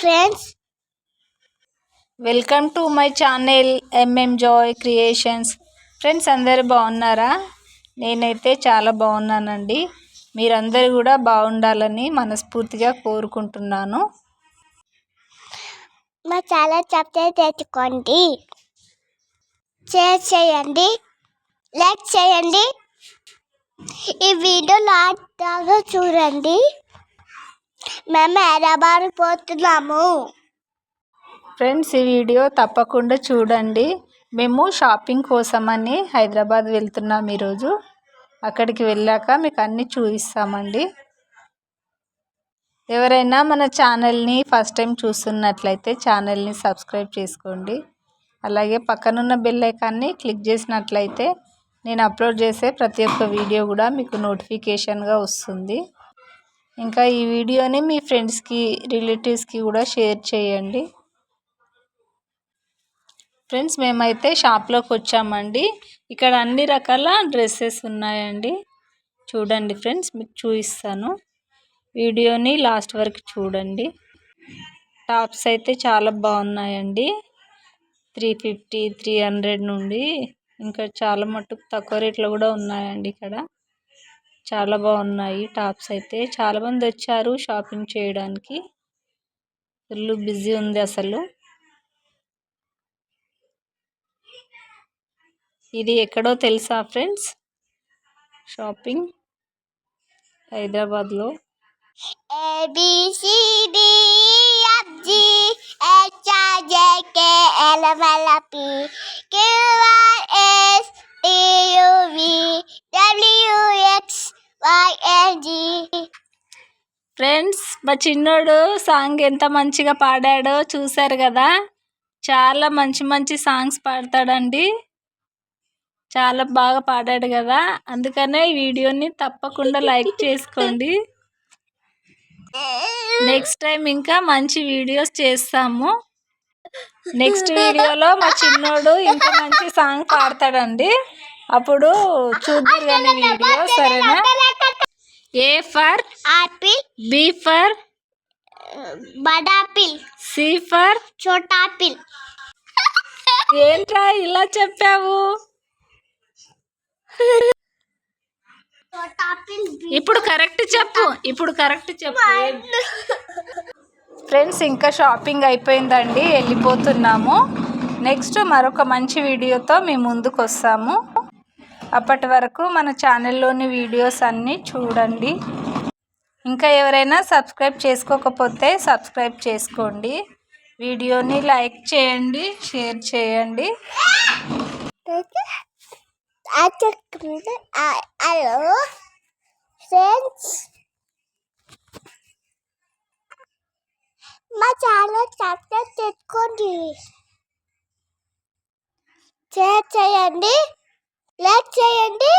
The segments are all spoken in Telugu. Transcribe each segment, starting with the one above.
Friends welcome to my channel MM joy creations friends అందరు బాగున్నారా? నేనైతే చాలా బాగున్నానండి. మీరందరూ కూడా బాగుండాలని మనస్ఫూర్తిగా కోరుకుంటున్నాను. మా చాలా చెప్తే తెచ్చుకోండి షేర్ చేయండి. లైక్ చేయండి. ఈ వీడియో లాస్ట్ దాకా చూడండి. మేము హైదరాబాద్ పోతున్నాము. ఫ్రెండ్స్ ఈ వీడియో తప్పకుండా చూడండి. మేము షాపింగ్ కోసమని హైదరాబాద్ వెళ్తున్నాం ఈరోజు. అక్కడికి వెళ్ళాక మీకు అన్నీ చూపిస్తామండి. ఎవరైనా మన ఛానల్ని ఫస్ట్ టైం చూస్తున్నట్లయితే ఛానల్ని సబ్స్క్రైబ్ చేసుకోండి. అలాగే పక్కనున్న బెల్ ఐకాన్ని క్లిక్ చేసినట్లయితే నేను అప్లోడ్ చేసే ప్రతి ఒక్క వీడియో కూడా మీకు నోటిఫికేషన్గా వస్తుంది. ఇంకా ఈ వీడియోని మీ ఫ్రెండ్స్కి రిలేటివ్స్కి కూడా షేర్ చేయండి. ఫ్రెండ్స్ మేమైతే షాప్లోకి వచ్చామండి. ఇక్కడ అన్ని రకాల డ్రెస్సెస్ ఉన్నాయండి. చూడండి ఫ్రెండ్స్ మీకు చూపిస్తాను. వీడియోని లాస్ట్ వరకు చూడండి. టాప్స్ అయితే చాలా బాగున్నాయండి. త్రీ ఫిఫ్టీ త్రీ హండ్రెడ్ నుండి ఇంకా చాలా మట్టుకు తక్కువ రేట్లో కూడా ఉన్నాయండి ఇక్కడ. చాలా బాగున్నాయి టాప్స్ అయితే. చాలామంది వచ్చారు షాపింగ్ చేయడానికి. ఫుల్ బిజీ ఉంది అసలు. ఇది ఎక్కడో తెలుసా ఫ్రెండ్స్? షాపింగ్ హైదరాబాద్లో. ఏబిసిడి ఫ్రెండ్స్ మా చిన్నోడు సాంగ్ ఎంత మంచిగా పాడాడో చూశారు కదా? చాలా మంచి మంచి సాంగ్స్ పాడతాడండి. చాలా బాగా పాడాడు కదా? అందుకనే ఈ వీడియోని తప్పకుండా లైక్ చేసుకోండి. నెక్స్ట్ టైం ఇంకా మంచి వీడియోస్ చేస్తాము. నెక్స్ట్ వీడియోలో మా చిన్నోడు ఇంకా మంచి సాంగ్ పాడతాడండి. అప్పుడు చూద్దాం కానీ వీడియో సరేనా? A for apple. B for బడాపిల్. C for చోటాపిల్. ఏంట్రా ఇలా చెప్పావు? ఇప్పుడు కరెక్ట్ చెప్పు ఇప్పుడు కరెక్ట్ చెప్పు. ఫ్రెండ్స్ ఇంకా షాపింగ్ అయిపోయిందండి వెళ్ళిపోతున్నాము. నెక్స్ట్ మరొక మంచి వీడియోతో మేము ముందుకు వస్తాము అప్పటి వరకు మన ఛానల్లోని వీడియోస్ అన్నీ చూడండి. ఇంకా ఎవరైనా సబ్స్క్రైబ్ చేసుకోకపోతే సబ్స్క్రైబ్ చేసుకోండి. వీడియోని లైక్ చేయండి షేర్ చేయండి. హలో ఫ్రెండ్స్ మా ఛానల్ సబ్స్క్రైబ్ చేసుకోండి. షేర్ చేయండి. లైక్ చేయండి.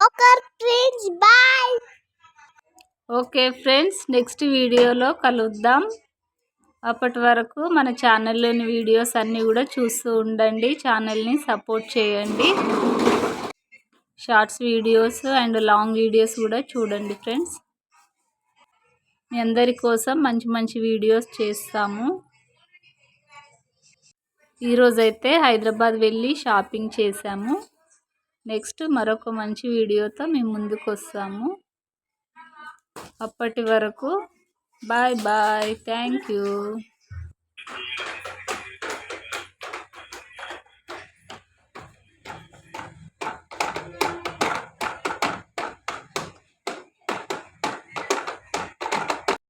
ఒక friends bye. Okay friends next వీడియోలో కలుద్దాం. అప్పటి వరకు మన ఛానల్లోని వీడియోస్ అన్నీ కూడా చూస్తూ ఉండండి. ఛానల్ని సపోర్ట్ చేయండి. Shorts videos and long videos కూడా చూడండి ఫ్రెండ్స్. మీ అందరి కోసం మంచి మంచి వీడియోస్ చేస్తాము. ఈరోజైతే హైదరాబాద్ వెళ్ళి షాపింగ్ చేశాము నెక్స్ట్ మరొక మంచి వీడియోతో మేము ముందుకు వస్తాము అప్పటి వరకు బాయ్ బాయ్ థ్యాంక్ యూ.